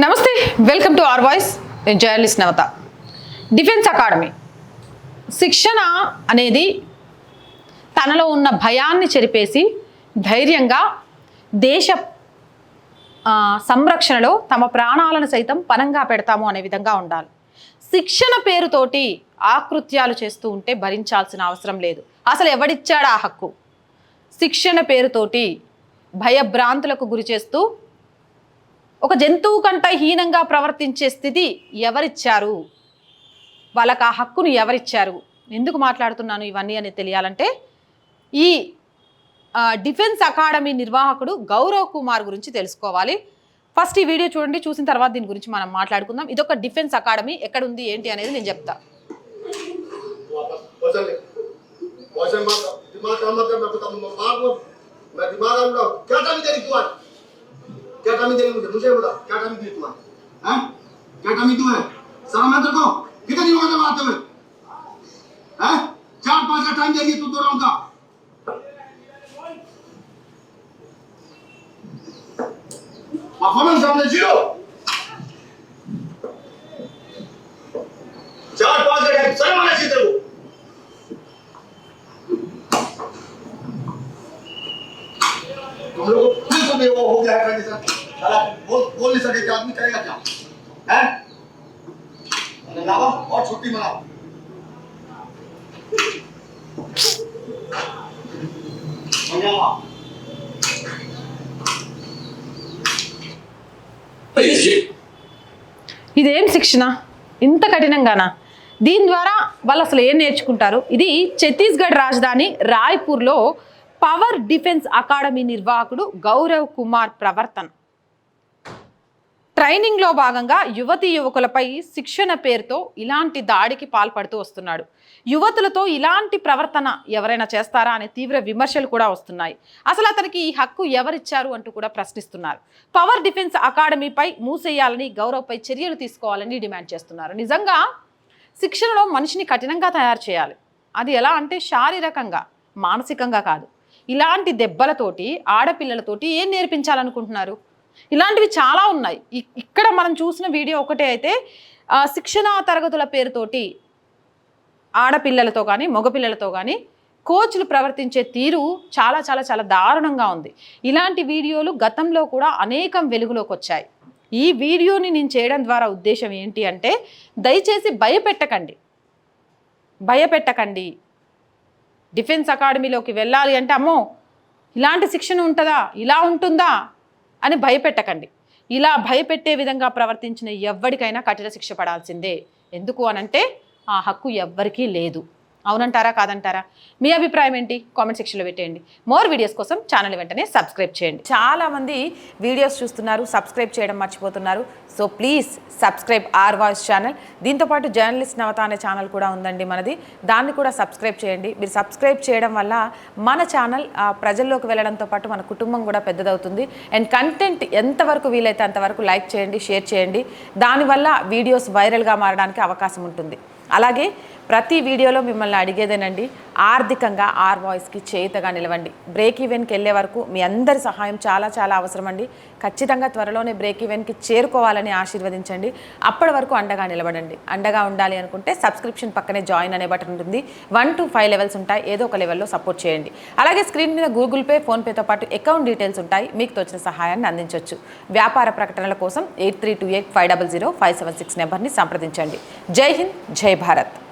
నమస్తే welcome to R voice. నేను journalist నవత. Defence academy. శిక్షణ అనేది తనలో ఉన్న భయాన్ని చెరిపేసి ధైర్యంగా దేశ సంరక్షణలో తమ ప్రాణాలను సైతం పనంగా పెడతాము అనే విధంగా ఉండాలి. శిక్షణ పేరుతోటి ఆకృత్యాలు చేస్తూ ఉంటే భరించాల్సిన అవసరం లేదు. అసలు ఎవడిచ్చాడు ఆ హక్కు? శిక్షణ పేరుతోటి భయభ్రాంతులకు గురి చేస్తూ ఒక జంతువు కంటే హీనంగా ప్రవర్తించే స్థితి ఎవరిచ్చారు వాళ్ళకి ఆ హక్కును ఎవరిచ్చారు ఎందుకు మాట్లాడుతున్నాను ఇవన్నీ అని తెలియాలంటే ఈ ఆ, డిఫెన్స్ అకాడమీ నిర్వాహకుడు గౌరవ్ కుమార్ గురించి తెలుసుకోవాలి ఫస్ట్ ఈ వీడియో చూడండి చూసిన తర్వాత దీని గురించి మనం మాట్లాడుకుందాం ఇదొక డిఫెన్స్ అకాడమీ ఎక్కడ ఉంది ఏంటి అనేది నేను చెప్తా वापस वजन ले वजन मत दिमाग काम मत कर मैं बता दूंगा मार को मैं दिमाग आ रहा क्या टाइम दे रही तू आज क्या टाइम दे रही मुझे मुझे बता क्या टाइम दे तू आज हैं क्या टाइम तू है सलाम है तेरे को कितने दिन हो गए आते हुए हैं चार पांच का टाइम देगी तू दो राउंड का परफॉर्मेंस सामने जीरो चार पांच का टाइम सर माने सीधे को तुम लोग को फिर से बेवकूफ हो गया है कंडीशन साला बोल बोल नहीं सके क्या आदमी करेगा क्या हैं अरे लाओ और छुट्टी मनाओ मनाओ ఇదేం శిక్షణ ఇంత కఠినంగానా దీని ద్వారా వాళ్ళు అసలు ఏం నేర్చుకుంటారు ఇది ఛత్తీస్గఢ్ రాజధాని రాయ్పూర్లో పవర్ డిఫెన్స్ అకాడమీ నిర్వాహకుడు గౌరవ్ కుమార్ ప్రవర్తన్. ట్రైనింగ్లో భాగంగా యువతి యువకులపై శిక్షణ పేరుతో ఇలాంటి దాడికి పాల్పడుతూ వస్తున్నాడు. యువతులతో ఇలాంటి ప్రవర్తన ఎవరైనా చేస్తారా అనే తీవ్ర విమర్శలు కూడా వస్తున్నాయి. అసలు అతనికి ఈ హక్కు ఎవరిచ్చారు అంటూ కూడా ప్రశ్నిస్తున్నారు. పవర్ డిఫెన్స్ అకాడమీపై మూసేయాలని గౌరవ్పై చర్యలు తీసుకోవాలని డిమాండ్ చేస్తున్నారు. నిజంగా శిక్షణలో మనిషిని కఠినంగా తయారు చేయాలి. అది ఎలా అంటే శారీరకంగా మానసికంగా కాదు. ఇలాంటి దెబ్బలతోటి ఆడపిల్లలతోటి ఏం నేర్పించాలనుకుంటున్నారు? ఇలాంటివి చాలా ఉన్నాయి. ఇక్కడ మనం చూసిన వీడియో ఒకటే అయితే శిక్షణా తరగతుల పేరుతోటి ఆడపిల్లలతో కానీ మగపిల్లలతో కానీ కోచ్లు ప్రవర్తించే తీరు చాలా చాలా చాలా దారుణంగా ఉంది. ఇలాంటి వీడియోలు గతంలో కూడా అనేకం వెలుగులోకి వచ్చాయి ఈ వీడియోని నేను చేయడం ద్వారా ఉద్దేశం ఏంటి అంటే దయచేసి భయపెట్టకండి. భయపెట్టకండి. డిఫెన్స్ అకాడమీలోకి వెళ్ళాలి అంటే అమ్మో ఇలాంటి శిక్షణ ఉంటుందా? ఇలా ఉంటుందా? అని భయపెట్టకండి. ఇలా భయపెట్టే విధంగా ప్రవర్తించిన ఎవ్వరికైనా కఠిన శిక్ష పడాల్సిందే. ఎందుకు అనంటే ఆ హక్కు ఎవ్వరికీ లేదు. అవునంటారా కాదంటారా? మీ అభిప్రాయం ఏంటి? కామెంట్ సెక్షన్లో పెట్టేయండి. మోర్ వీడియోస్ కోసం ఛానల్ వెంటనే సబ్స్క్రైబ్ చేయండి. చాలామంది వీడియోస్ చూస్తున్నారు సబ్స్క్రైబ్ చేయడం మర్చిపోతున్నారు. So please subscribe R voice channel. దీంతోపాటు జర్నలిస్ట్ నవత అనే ఛానల్ కూడా ఉందండి మనది. దాన్ని కూడా సబ్స్క్రైబ్ చేయండి. మీరు సబ్స్క్రైబ్ చేయడం వల్ల మన ఛానల్ ఆ, ప్రజల్లోకి వెళ్ళడంతో పాటు మన కుటుంబం కూడా పెద్దదవుతుంది. అండ్ కంటెంట్ ఎంతవరకు వీలైతే అంతవరకు లైక్ చేయండి షేర్ చేయండి. దానివల్ల వీడియోస్ వైరల్గా మారడానికి అవకాశం ఉంటుంది. అలాగే ప్రతి వీడియోలో మిమ్మల్ని అడిగేదేనండి ఆర్థికంగా ఆర్ వాయిస్కి చేతగా నిలవండి. బ్రేక్ ఈవెన్కి వెళ్ళే వరకు మీ అందరి సహాయం చాలా చాలా అవసరం అండి ఖచ్చితంగా త్వరలోనే బ్రేక్ ఈవెన్కి చేరుకోవాలని ఆశీర్వదించండి. అప్పటి వరకు అండగా నిలబడండి. అండగా ఉండాలి అనుకుంటే సబ్స్క్రిప్షన్ పక్కనే జాయిన్ అనే బటన్ ఉంటుంది. వన్ టు ఫైవ్ లెవెల్స్ ఉంటాయి. ఏదో ఒక లెవెల్లో సపోర్ట్ చేయండి. అలాగే స్క్రీన్ మీద గూగుల్ పే ఫోన్పేతో పాటు అకౌంట్ డీటెయిల్స్ ఉంటాయి. మీకు తోచిన సహాయాన్ని అందించవచ్చు వ్యాపార ప్రకటనల కోసం eight three two eight five double zero five seven six నెంబర్ని సంప్రదించండి. జై హింద్ జై భారత్.